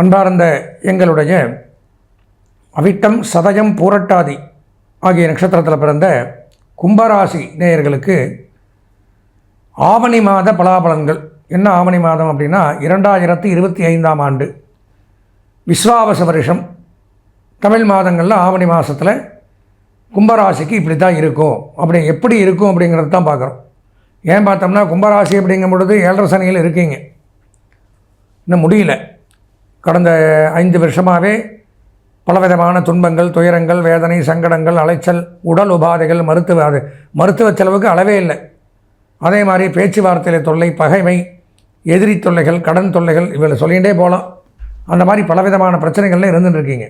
அன்பார்ந்த எங்களுடைய அவிட்டம் சதயம் பூரட்டாதி ஆகிய நட்சத்திரத்தில் பிறந்த கும்பராசி நேயர்களுக்கு ஆவணி மாத பலாபலன்கள். என்ன ஆவணி மாதம் அப்படின்னா இரண்டாயிரத்தி இருபத்தி ஐந்தாம் ஆண்டு. விஸ்வாவச வருஷம். தமிழ் மாதங்களில் ஆவணி மாதத்தில் கும்பராசிக்கு இப்படி தான் இருக்கும். அப்படி எப்படி இருக்கும் அப்படிங்கிறது தான் பார்க்குறோம். ஏன் பார்த்தோம்னா கும்பராசி அப்படிங்கும் பொழுது ஏழரை சனியில் இருக்கீங்க. இன்னும் முடியல. கடந்த ஐந்து வருஷமாகவே பலவிதமான துன்பங்கள் துயரங்கள் வேதனை சங்கடங்கள் அலைச்சல் உடல் உபாதைகள் மருத்துவ அது மருத்துவ செலவுக்கு அளவே இல்லை. அதே மாதிரி பேச்சுவார்த்தையில் தொல்லை பகைமை எதிரி தொல்லைகள் கடன் தொல்லைகள் இவளை சொல்லிகிட்டே போகலாம். அந்த மாதிரி பலவிதமான பிரச்சனைகள்லாம் இருந்துட்டு இருக்கீங்க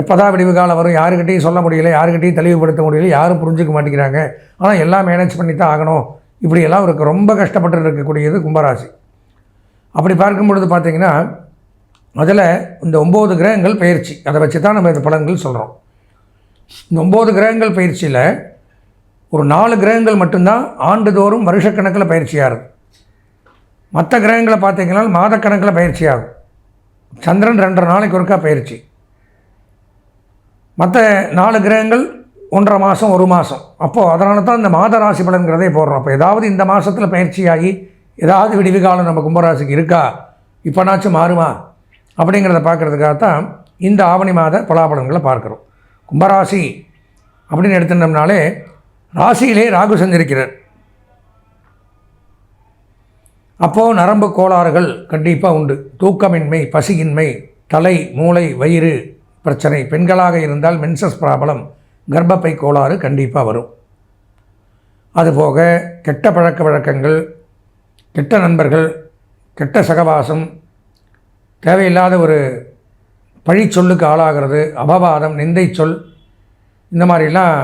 எப்போ தான் விடிவு காலம் வரும் யாருக்கிட்டையும் சொல்ல முடியல யாருக்கிட்டையும் தெளிவுபடுத்த முடியல யாரும் புரிஞ்சுக்க மாட்டேங்கிறாங்க. ஆனால் எல்லாம் மேனேஜ் பண்ணி தான் ஆகணும். இப்படியெல்லாம் அவருக்கு ரொம்ப கஷ்டப்பட்டு இருக்கக்கூடியது கும்பராசி. அப்படி பார்க்கும் பொழுது பார்த்தீங்கன்னா அதில் இந்த ஒம்பது கிரகங்கள் பயிற்சி. அதை வச்சு தான் நம்ம இந்த பலன்கள் சொல்கிறோம் இந்த ஒம்பது கிரகங்கள் பயிற்சியில் ஒரு நாலு கிரகங்கள் மட்டும்தான் ஆண்டுதோறும் வருஷக்கணக்கில் பயிற்சியாகுது. மற்ற கிரகங்களை பார்த்தீங்கன்னா மாதக்கணக்கில் பயிற்சி ஆகும் சந்திரன் ரெண்டரை நாளைக்கு ஒருக்கா பயிற்சி. மற்ற நாலு கிரகங்கள் ஒன்றரை மாதம் ஒரு மாதம் அப்போது அதனால தான் இந்த மாத ராசி பலன்கிறதே போடுறோம். அப்போ ஏதாவது இந்த மாதத்தில் பயிற்சியாகி ஏதாவது விடிவு காலம் நம்ம கும்பராசிக்கு இருக்கா? இப்போனாச்சும் மாறுமா? அப்படிங்கிறத பார்க்குறதுக்காக தான் இந்த ஆவணி மாத பலாபலன்களை பார்க்குறோம். கும்பராசி அப்படின்னு எடுத்துட்டோம்னாலே ராசியிலே ராகு செஞ்சிருக்கிறார். அப்போது நரம்பு கோளாறுகள் கண்டிப்பாக உண்டு. தூக்கமின்மை பசியின்மை தலை மூளை வயிறு பிரச்சனை. பெண்களாக இருந்தால் மென்சஸ் ப்ராப்ளம் கர்ப்பப்பை கோளாறு கண்டிப்பாக வரும். அதுபோக கெட்ட பழக்க வழக்கங்கள் கெட்ட நண்பர்கள் கெட்ட சகவாசம் தேவையில்லாத ஒரு பழிச்சொல்லுக்கு ஆளாகிறது அபவாதம் நிந்தை சொல் இந்த மாதிரிலாம்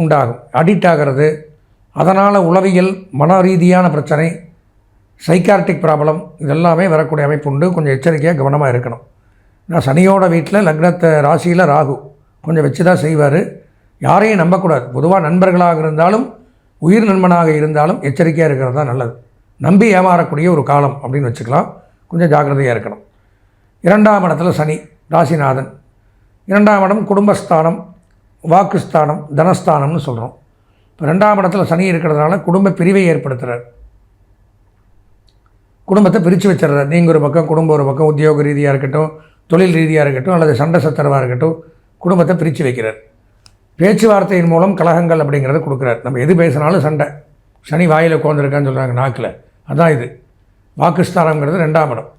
உண்டாகும். அடிக்ட் ஆகிறது. அதனால் உளவியல் மன ரீதியான பிரச்சனை சைக்கார்டிக் ப்ராப்ளம் இதெல்லாமே வரக்கூடிய அமைப்பு உண்டு. கொஞ்சம் எச்சரிக்கையாக கவனமாக இருக்கணும். நான் சனியோட வீட்டில் லக்னத்தை ராசியில் ராகு. கொஞ்சம் வச்சு தான் செய்வார். யாரையும் நம்பக்கூடாது. பொதுவாக நண்பர்களாக இருந்தாலும் உயிர் நண்பனாக இருந்தாலும் எச்சரிக்கையாக இருக்கிறது தான் நல்லது. நம்பி ஏமாறக்கூடிய ஒரு காலம் அப்படின்னு வச்சுக்கலாம். கொஞ்சம் ஜாக்கிரதையாக இருக்கணும். இரண்டாம் இடத்துல சனி ராசிநாதன். இரண்டாம் இடம் குடும்பஸ்தானம் வாக்குஸ்தானம் தனஸ்தானம்னு சொல்கிறோம் இப்போ ரெண்டாம் இடத்துல சனி இருக்கிறதுனால குடும்ப பிரிவை ஏற்படுத்துகிறார் குடும்பத்தை பிரித்து வச்சிடுறார். நீங்கள் ஒரு பக்கம் குடும்பம் ஒரு பக்கம் உத்தியோக ரீதியாக இருக்கட்டும் தொழில் ரீதியாக இருக்கட்டும் அல்லது சண்டை சத்தரவாக இருக்கட்டும் குடும்பத்தை பிரித்து வைக்கிறார். பேச்சுவார்த்தையின் மூலம் கலகங்கள் அப்படிங்கிறத கொடுக்குறார். நம்ம எது பேசினாலும் சண்டை. சனி வாயில் உட்காந்துருக்கான்னு சொல்கிறாங்க நாக்கில். அதான் இது. வாக்குஸ்தானங்கிறது ரெண்டாம் இடம்.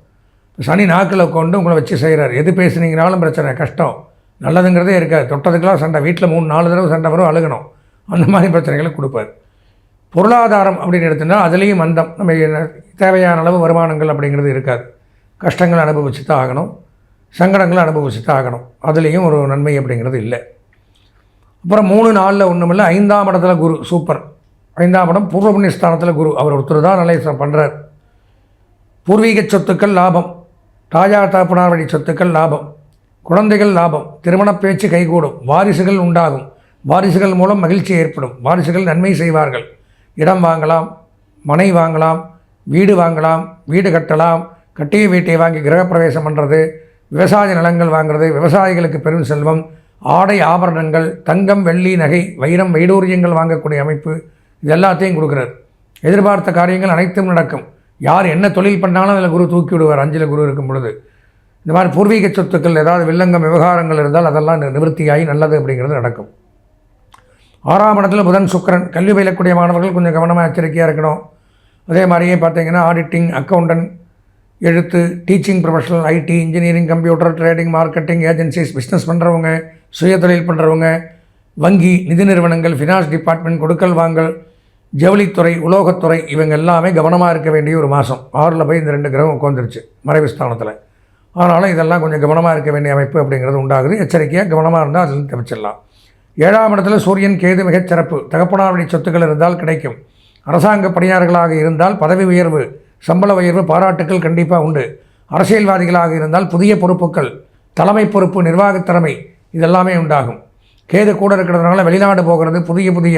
சனி நாக்கில் கொண்டு உங்களை வச்சு செய்கிறார். எது பேசுனீங்கனாலும் பிரச்சனை கஷ்டம். நல்லதுங்கிறதே இருக்காது. தொட்டதுக்கெல்லாம் சண்டை. வீட்டில் மூணு நாலு தடவை சண்டை வரும் அழுகணும். அந்த மாதிரி பிரச்சனைகளை கொடுப்பார். பொருளாதாரம் அப்படின்னு எடுத்துட்டா அதுலேயும் மந்தம். நம்ம தேவையான அளவு வருமானங்கள் அப்படிங்கிறது இருக்காது. கஷ்டங்களை அனுபவிச்சு தான் ஆகணும். சங்கடங்களை அனுபவிச்சு தான் ஆகணும். அதுலேயும் ஒரு நன்மை அப்படிங்கிறது இல்லை. அப்புறம் மூணு நாளில் ஒன்றுமில்ல ஐந்தாம் இடத்துல குரு சூப்பர். ஐந்தாம் இடம் பூர்வ புண்ணியஸ்தானத்தில் குரு. அவர் ஒருத்தர் தான் நல்ல பண்ணுறார் பூர்வீக சொத்துக்கள் லாபம். ராஜா தகப்பனார் வழி சொத்துக்கள் லாபம். குழந்தைகள் லாபம். திருமணப் பேச்சு கைகூடும். வாரிசுகள் உண்டாகும். வாரிசுகள் மூலம் மகிழ்ச்சி ஏற்படும். வாரிசுகள் நன்மை செய்வார்கள். இடம் வாங்கலாம் மனை வாங்கலாம் வீடு வாங்கலாம் வீடு கட்டலாம் கட்டிய வீட்டை வாங்கி கிரகப்பிரவேசம் பண்ணுறது விவசாய நிலங்கள் வாங்குறது விவசாயிகளுக்கு பெரும் செல்வம் ஆடை ஆபரணங்கள் தங்கம் வெள்ளி நகை வைரம் வைடூரியங்கள் வாங்கக்கூடிய அமைப்பு இது எல்லாத்தையும் கொடுக்குறார் எதிர்பார்த்த காரியங்கள் அனைத்தும் நடக்கும். யார் என்ன தொழில் பண்ணாலும் அதில் குரு தூக்கி விடுவார். அஞ்சில் குரு இருக்கும் பொழுது. இந்த மாதிரி பூர்வீக சொத்துக்கள் ஏதாவது வில்லங்கம் விவகாரங்கள் இருந்தால் அதெல்லாம் நிவர்த்தியாகி நல்லது அப்படிங்கிறது நடக்கும். ஆறாம் இடத்துல புதன் சுக்கிரன். கல்வி பயிலக்கூடிய மாணவர்கள் கொஞ்சம் கவனமாக எச்சரிக்கையாக இருக்கணும். அதே மாதிரியே பார்த்தீங்கன்னா ஆடிட்டிங் அக்கௌண்டன்ட் எழுத்து teaching professional IT engineering computer trading marketing agencies business பண்ணுறவங்க சுயதொழில் பண்ணுறவங்க வங்கி நிதி நிறுவனங்கள் ஃபினான்ஸ் டிபார்ட்மெண்ட் கொடுக்கல் வாங்கல் ஜவுளித்துறை உலோகத்துறை இவங்க எல்லாமே கவனமாக இருக்க வேண்டிய ஒரு மாதம் ஆறில் போய் இந்த ரெண்டு கிரகம் உட்காந்துருச்சு மறைவு ஸ்தானத்தில் ஆனாலும் இதெல்லாம் கொஞ்சம் கவனமாக இருக்க வேண்டிய அமைப்பு அப்படிங்கிறது உண்டாகுது. எச்சரிக்கையாக கவனமாக இருந்தால் அதில் தப்பிச்சிடலாம். ஏழாம் இடத்துல சூரியன் கேது மிகச் சிறப்பு சொத்துக்கள் இருந்தால் கிடைக்கும். அரசாங்க பணியாளர்களாக இருந்தால் பதவி உயர்வு சம்பள உயர்வு பாராட்டுக்கள் கண்டிப்பாக உண்டு. அரசியல்வாதிகளாக இருந்தால் புதிய பொறுப்புகள் தலைமை பொறுப்பு நிர்வாகத்திறமை இதெல்லாமே உண்டாகும். கேது கூட இருக்கிறதுனால வெளிநாடு போகிறது புதிய புதிய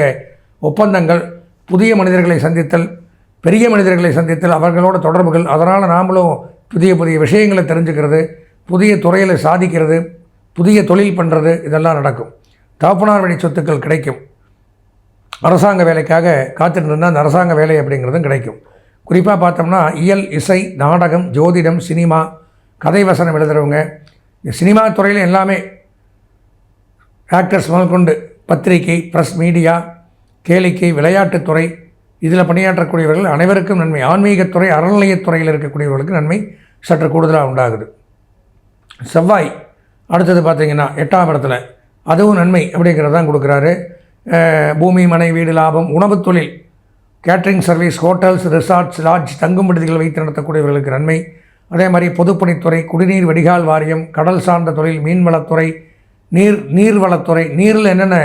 ஒப்பந்தங்கள் புதிய மனிதர்களை சந்தித்தல் பெரிய மனிதர்களை சந்தித்தல் அவர்களோட தொடர்புகள் அதனால் நாமளும் புதிய புதிய விஷயங்களை தெரிஞ்சுக்கிறது புதிய துறையில் சாதிக்கிறது புதிய தொழில் பண்ணுறது இதெல்லாம் நடக்கும். தகப்பனார் வழி சொத்துக்கள் கிடைக்கும். அரசாங்க வேலைக்காக காத்துட்டு அந்த அரசாங்க வேலை அப்படிங்கிறதும் கிடைக்கும். குறிப்பாக பார்த்தோம்னா இயல் இசை நாடகம் ஜோதிடம் சினிமா கதை வசனம் எழுதுகிறவங்க சினிமா துறையில் எல்லாமே ஆக்டர்ஸ் முதற்கொண்டு பத்திரிகை ப்ரெஸ் மீடியா கேளிக்கை விளையாட்டுத்துறை இதில் பணியாற்றக்கூடியவர்கள் அனைவருக்கும் நன்மை. ஆன்மீகத்துறை அறநிலையத்துறையில் இருக்கக்கூடியவர்களுக்கு நன்மை சற்று கூடுதலாக உண்டாகுது. செவ்வாய் அடுத்தது பார்த்திங்கன்னா எட்டாம் இடத்துல. அதுவும் நன்மை அப்படிங்கிறது தான் கொடுக்குறாரு. பூமி மனை வீடு லாபம் உணவுத் தொழில் catering service hotels resorts lodge தங்கும் விடுதிகள் வைத்து நடத்தக்கூடியவர்களுக்கு நன்மை. அதே மாதிரி பொதுப்பணித்துறை குடிநீர் வடிகால் வாரியம் கடல் சார்ந்த தொழில் மீன்வளத்துறை நீர் நீர்வளத்துறை நீரில் என்னென்ன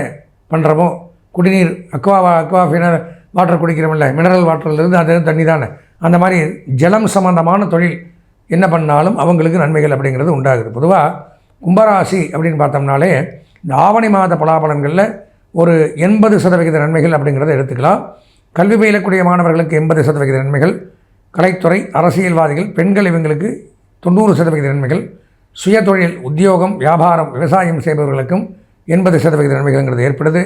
பண்ணுறமோ குடிநீர் அக்வா அக்வா ஃபினர் வாட்டர் குடிக்கிறோம்ல மினரல் வாட்டர்லேருந்து அது தண்ணி தானே. அந்த மாதிரி ஜலம் சம்பந்தமான தொழில் என்ன பண்ணாலும் அவங்களுக்கு நன்மைகள் அப்படிங்கிறது உண்டாகுது. பொதுவாக கும்பராசி அப்படின்னு பார்த்தோம்னாலே இந்த ஆவணி மாத பலாபலன்களில் ஒரு எண்பது சதவிகித நன்மைகள் அப்படிங்கிறத எடுத்துக்கலாம். கல்வி பயிலக்கூடிய மாணவர்களுக்கு எண்பது சதவிகித நன்மைகள். கலைத்துறை அரசியல்வாதிகள் பெண்கள் இவங்களுக்கு தொண்ணூறு சதவிகித நன்மைகள். சுயதொழில் உத்தியோகம் வியாபாரம் விவசாயம் செய்பவர்களுக்கும் எண்பது சதவிகித நன்மைகள்ங்கிறது ஏற்படுது.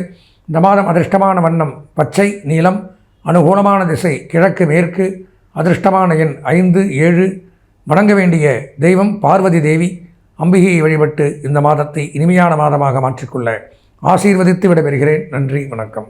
இந்த மாதம் அதிர்ஷ்டமான வண்ணம் பச்சை நீலம் அனுகூலமான திசை கிழக்கு மேற்கு அதிர்ஷ்டமான எண் ஐந்து ஏழு. வணங்க வேண்டிய தெய்வம் பார்வதி தேவி அம்பிகையை வழிபட்டு இந்த மாதத்தை இனிமையான மாதமாக மாற்றிக்கொள்ள ஆசீர்வதித்து விடைபெறுகிறேன். நன்றி வணக்கம்.